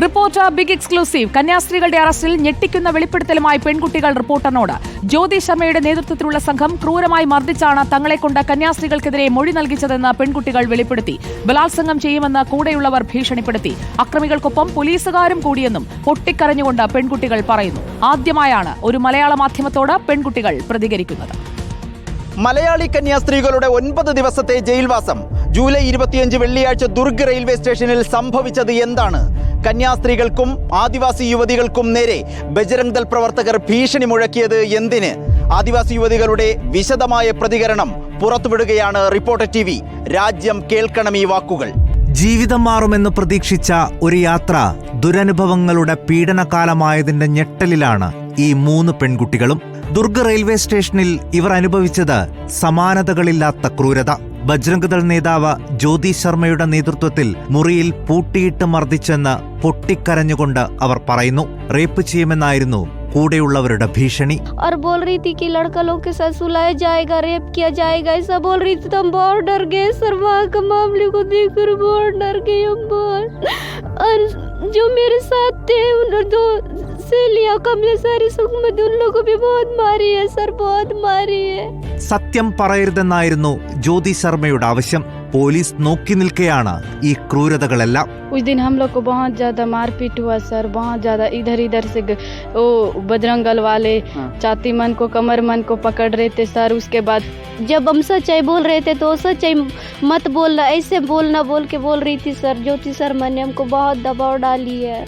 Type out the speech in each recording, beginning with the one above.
Reporter big exclusive. കന്യാസ്ത്രീകളുടെ അറസ്റ്റിൽ ഞെട്ടിക്കുന്ന വെളിപ്പെടുത്തലുമായി പെൺകുട്ടികൾ റിപ്പോർട്ടറിനോട്. ജ്യോതി ശർമ്മയുടെ നേതൃത്വത്തിലുള്ള സംഘം ക്രൂരമായി മർദ്ദിച്ചാണ് തങ്ങളെ കൊണ്ട് കന്യാസ്ത്രീകൾക്കെതിരെ മൊഴി നൽകിച്ചതെന്ന് പെൺകുട്ടികൾ വെളിപ്പെടുത്തി. ബലാത്സംഗം ചെയ്യുമെന്ന് കൂടെയുള്ളവർ ഭീഷണിപ്പെടുത്തി. അക്രമികൾക്കൊപ്പം പോലീസുകാരും കൂടിയെന്നും പൊട്ടിക്കരഞ്ഞുകൊണ്ട് പെൺകുട്ടികൾ പറയുന്നു. ആദ്യമായാണ് ഒരു മലയാള മാധ്യമത്തോട് പെൺകുട്ടികൾ പ്രതികരിക്കുന്നത്. മലയാളി കന്യാസ്ത്രീകളുടെ ഒൻപത് ദിവസത്തെ ജയിൽവാസം. ജൂലൈ ഇരുപത്തിയഞ്ച് വെള്ളിയാഴ്ച ദുർഗ് റെയിൽവേ സ്റ്റേഷനിൽ സംഭവിച്ചത് എന്താണ്? കന്യാസ്ത്രീകൾക്കും ആദിവാസി യുവതികൾക്കും നേരെ ബജരംഗ് ദൾ പ്രവർത്തകർ ഭീഷണി മുഴക്കിയത് എന്തിന്? ആദിവാസി യുവതികളുടെ വിശദമായ പ്രതികരണം പുറത്തുവിടുകയാണ് റിപ്പോർട്ടർ ടി വി. രാജ്യം കേൾക്കണം ഈ വാക്കുകൾ. ജീവിതം മാറുമെന്ന് പ്രതീക്ഷിച്ച ഒരു യാത്ര ദുരനുഭവങ്ങളുടെ പീഡനകാലമായതിന്റെ ഞെട്ടലിലാണ് ഈ മൂന്ന് പെൺകുട്ടികളും. ദുർഗ് റെയിൽവേ സ്റ്റേഷനിൽ ഇവർ അനുഭവിച്ചത് സമാനതകളില്ലാത്ത ക്രൂരത. ബജ്രംഗ്ദൾ നേതാവ് ജ്യോതി ശർമ്മയുടെ നേതൃത്വത്തിൽ മുറിയിൽ പൂട്ടിയിട്ട് മർദ്ദിച്ചെന്ന് പൊട്ടിക്കരഞ്ഞുകൊണ്ട് അവർ പറയുന്നു റേപ്പ് ചെയ്യുമെന്നായിരുന്നു കൂടെയുള്ളവരുടെ ഭീഷണി और बोल रही थी कि लड़का लोग के साथ सुलाया जाएगा रेप किया जाएगा ऐसा बोल रही थी तो हम बहुत डर गए सर वहाँ के मामले को देखकर बहुत डर गए हम बहुत और जो मेरे साथ थे उन दो सहेलियाँ कमले सारी सुखमत उन लोगों को भी बहुत मारी है सर बहुत मारी है സത്യം പറയരുതെന്നായിരുന്നു ജ്യോതി ശർമ്മയുടെ ആവശ്യം പോലീസ് നോക്കി നിൽക്കെയാണ് ഈ ക്രൂരതകളെല്ലാം उस दिन हम लोग को बहुत ज़्यादा मारपीट हुआ सर बहुत ज़्यादा इधर इधर से ग- वो बजरंगल वाले छाती मन को कमर मन को पकड़ रहे थे सर उसके बाद जब हम सच्चाई बोल रहे थे तो सच्चाई मत बोलना ऐसे बोलना बोल के बोल रही थी सर ज्योति शर्मा ने हमको बहुत दबाव डाली है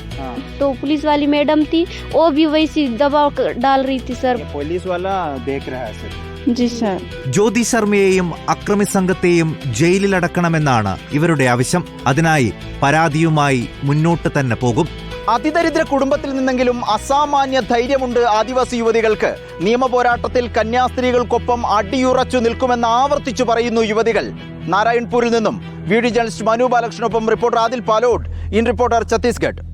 तो पुलिस वाली मैडम थी वो भी वैसी दबाव क- डाल रही थी सर പോലീസ് വാല ദേഖ് രഹാ സർ जी सर ജ്യോതി ശർമ്മയെയും അക്രമി സംഘത്തെയും ജയിലിലടക്കണമെന്നാണ് ഇവരുടെ ആവശ്യം അതിനായി പരാതിയുമായി മുന്നോട്ട് തന്നെ പോകും അതിദരിദ്ര കുടുംബത്തിൽ നിന്നെങ്കിലും അസാമാന്യ ധൈര്യമുണ്ട് ആദിവാസി യുവതികൾക്ക്. നിയമപോരാട്ടത്തിൽ കന്യാസ്ത്രീകൾക്കൊപ്പം അടിയുറച്ചു നിൽക്കുമെന്ന് ആവർത്തിച്ചു പറയുന്നു യുവതികൾ. നാരായൺപൂരിൽ നിന്നും video journalist Manu ബാലകൃഷ്ണനൊപ്പം reporter Adil Palode in reporter Chhattisgarh.